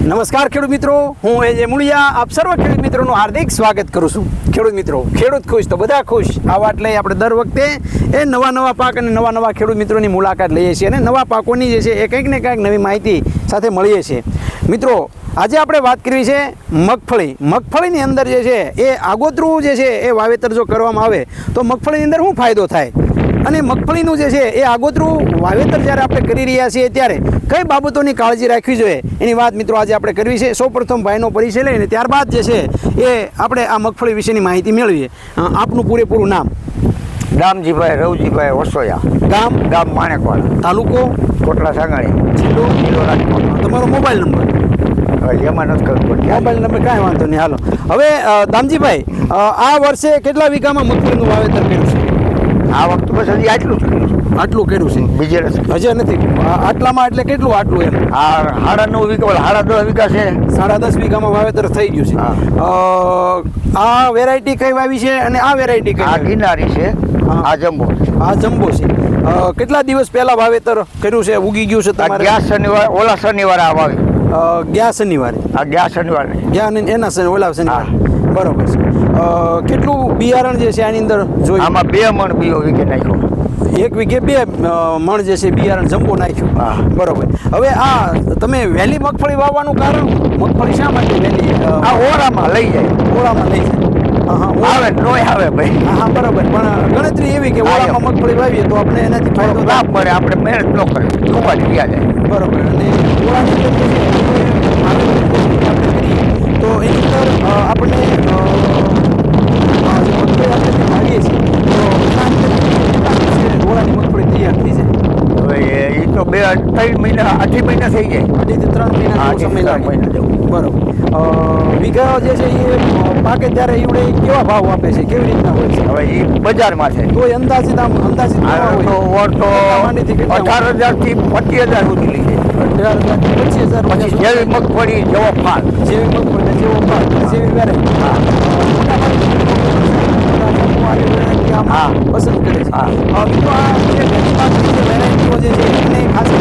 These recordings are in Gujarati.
નમસ્કાર ખેડૂત મિત્રો, હું એ જે મુળિયા, આપ સર્વ ખેડૂત મિત્રોનું હાર્દિક સ્વાગત કરું છું. ખેડૂત મિત્રો, ખેડૂત ખુશ તો બધા ખુશ. આ વાત લઈ આપણે દર વખતે એ નવા નવા પાક અને નવા નવા ખેડૂત મિત્રોની મુલાકાત લઈએ છીએ અને નવા પાકોની જે છે એ કંઈક ને કંઈક નવી માહિતી સાથે મળીએ છીએ. મિત્રો, આજે આપણે વાત કરવી છે મગફળી. મગફળીની અંદર જે છે એ આગોતરું જે છે એ વાવેતર જો કરવામાં આવે, તો મગફળીની અંદર શું ફાયદો થાય? અને મગફળીનું જે છે એ આગોતરું વાવેતર જ્યારે આપણે કરી રહ્યા છીએ ત્યારે કઈ બાબતોની કાળજી રાખવી જોઈએ? એની વાત મિત્રો આજે આપણે કરવી છે. સૌપ્રથમ ભાઈનો પરિચય લઈને ત્યારબાદ જે છે એ આપણે આ મગફળી વિશેની માહિતી મેળવીએ. આપનું પૂરેપૂરું નામ? રામજીભાઈ રવજીભાઈ વસોયા. ગામ? ગામ માણેકવાડા. તાલુકો? કોટડા સાંગાણી જિલ્લો? જિલ્લો રાજકોટ. તમારો મોબાઈલ નંબર? એમાં નથી પડતું. મોબાઈલ નંબર કાંઈ વાંધો નહીં. હાલો. હવે દામજીભાઈ આ વર્ષે કેટલા વીઘામાં મગફળીનું વાવેતર કર્યું છે? આ વખતે બસ હજી આટલું જ કર્યું છે. આટલું કર્યું છે? બીજે હજે નથી. આ આટલામાં એટલે કેટલું આટલું એમ? આ સાડા નવ વીઘા સાડા દસ વીઘા છે. સાડા દસ વીઘામાં વાવેતર થઈ ગયું છે. હા. આ વેરાયટી કઈ વાવી છે અને આ વેરાયટી કઈ આ ગિનારી છે. હા. આ જમ્બો આ જમ્બો છે. કેટલા દિવસ પહેલા વાવેતર કર્યું છે? ઉગી ગયું છે તમારે? ગયા શનિવાર ઓલા શનિવારે આ વાવી. ગયા શનિવારે. આ ગયા શનિવારે. ગયા એના ઓલા શનિવારે. બરોબર છે. કેટલું બિયારણ જે છે આની અંદર જોઈએ આમાં બે મણ બીઓ વીઘે નાખ્યો. એક વીઘે બે મણ જે છે બિયારણ જમ્બો નાખ્યું. હા. બરોબર. હવે આ તમે વહેલી મગફળી વાવવાનું કારણ? મગફળી શા માટે વહેલી આ ઓરામાં લઈ જાય. ઓરામાં લઈ જાય. હા હા ઓળા- આવે નોય આવે ભાઈ. હા બરાબર. પણ ગણતરી એવી કે ઓળામાં મગફળી વાવીએ તો આપણે એનાથી ફાયદો લાભ મળે આપણે મહેનત ન જાય બરાબર. અને ઓળાની અંદર જે છે એ આપણે કરીએ તો એની અંદર અ, આપણને અ, આ જે મગફળી આપણે જે વાવીએ છીએ તો એના અંદર કેટલા દિવસે ઓળાની મગફળી તૈયાર થઈ જાય હવે એ તો બે ત્રણ મહિના અઢી મહિના થઈ જાય. અઢીથી ત્રણ મહિના મહિના સમય લાગે. મહિના જેવું. બરોબર. વીઘા જે છે એ પાકે ત્યારે ઈવડે કેવા ભાવ આપે છે? કેવી રીતના હોય છે? હવે એ બજારમાં છે. તો અંદાજિત આમ અંદાજિત હોય? અઢાર હજારથી પચીસ હજાર સુધી લઈ જાય અઢાર હજારથી પચીસ હજાર પછી જેવી મગફળી જેવો પાક. જેવી મગફળી જેવો પાક જેવી વેરાયટી. હા. પસંદ કરે છે. તો આ વેરાયટીઓ જે છે એને ખાસ છે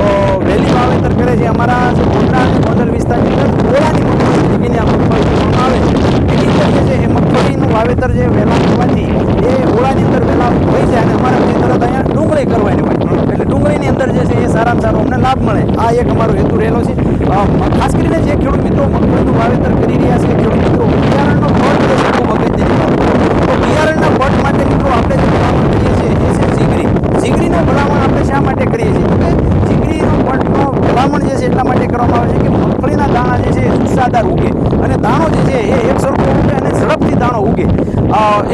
અ, વહેલી વાવેતર કરે છે. અમારા જે ગોંડલ અને ગોંડલ વિસ્તારની અંદર ગોળાની મગફળી આ મગફળી કહેવામાં આવે છે. એની અંદર જે છે એ મગફળીનું વાવેતર જે વહેલા કરવાથી એ ઓળાની અંદર વહેલા થઈ જાય અને અમારા તરત અહીંયા ડુંગળી કરવાની હોય એટલે ડુંગળીની અંદર જે છે એ સારામાં સારો અમને લાભ મળે. આ એક અમારો હેતુ રહેલો છે. ખાસ કરીને જે ખેડૂત મિત્રો મગફળીનું વાવેતર કરી રહ્યા છે ખેડૂત મિત્રો બિયારણનો પટ જે છે ખૂબ અગત્યની બાબત છે. તો બિયારણના પટ માટે મિત્રો આપણે જે ભલામણ કરીએ છીએ એ છે જીગરી જીગરીનો ભલામણ આપણે શા માટે કરીએ છીએ તો કે જીગરીનો પટનો ભલામણ જે છે એટલા માટે કરવામાં આવે છે કે મગફળીના જે છે જુસ્સાદાર ઉગે. અને દાણો જે છે એ એક સરખો ઉગે અને ઝડપથી દાણો ઉગે.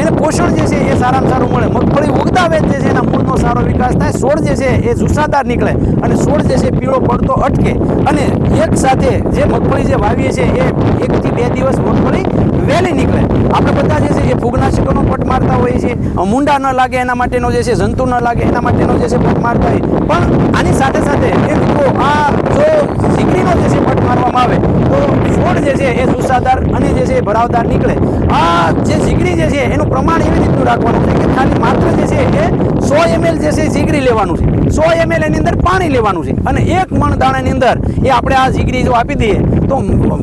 એને પોષણ જે છે એ સારામાં સારું મળે. મગફળી ઉગતા વેત જે છે એના મૂળનો સારો વિકાસ થાય. છોડ જે છે એ જુસ્સાદાર નીકળે. અને છોડ જે છે પીળો પડતો અટકે. અને એક સાથે જે મગફળી જે વાવીએ છીએ એ એકથી બે દિવસ મગફળી વહેલી નીકળે. આપણે બધા જે છે એ ફૂગનાશકોનો પટ મારતા હોઈએ છીએ. મૂંડા ન લાગે એના માટેનો જે છે, જંતુ ન લાગે એના માટેનો જે છે પટ મારતા હોય પણ આની સાથે સાથે એ મિત્રો આ જો ઝીંગડીનો જે છે પટ મારવામાં આવે તો છોડ જે છે એ જુસ્સાદાર અને જે છે ભરાવદાર નીકળે. આ જે ઝીંગડી જે છે એનું પ્રમાણ એવી રીતનું રાખવાનું છે કે ખાલી સો એમએલ જે છે ઝીંગડી લેવાનું છે. સો એમએલ એની અંદર પાણી લેવાનું છે. અને એક મણ દાણાની અંદર એ આપણે આ ઝીંગડી જો આપી દઈએ, તો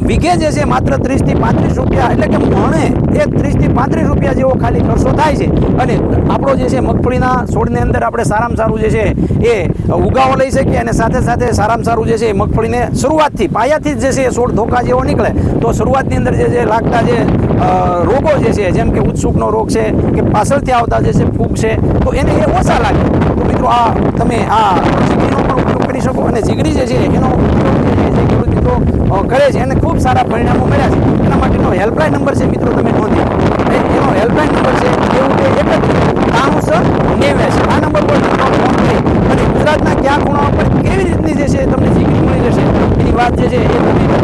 વીઘે જે છે માત્ર ત્રીસથી પાંત્રીસ રૂપિયા, એટલે કે મણે એ ત્રીસથી પાંત્રીસ રૂપિયા જેવો ખાલી ખર્ચો થાય છે. અને આપણો જે છે મગફળીના છોડની અંદર આપણે સારામાં સારું જે છે એ ઉગાવો લઈ શકીએ અને સાથે સાથે સારામાં સારું જે છે એ મગફળીને શરૂઆતથી, પાયાથી જ જે છે એ છોડ ધોકા જેવો નીકળે, તો શરૂઆતની અંદર જે છે લાગતા જે રોગો જે છે, જેમ કે ઉત્સુકનો રોગ છે, કે પાછળથી આવતા જે છે ફૂગ છે, તો એને એ ઓછા લાગે. તો મિત્રો આ તમે આ જીગડીનો પણ ઉપયોગ કરી શકો અને જીગડી જે છે એનો ઉપયોગ જે જે મિત્રો કરે છે એને ખૂબ સારા પરિણામો મળ્યા છે. એના માટેનો હેલ્પલાઇન નંબર છે મિત્રો તમે નોંધી. એનો હેલ્પલાઇન નંબર છે એવું કે એકત્રીસ ત્રાણુંસર નેવ્યાસી. આ નંબર પર ફોન કરી અને ગુજરાતના ક્યાં ખૂણા પર કેવી રીતની જે છે તમને જીગરી મળી જશે એની વાત જે છે એ તમે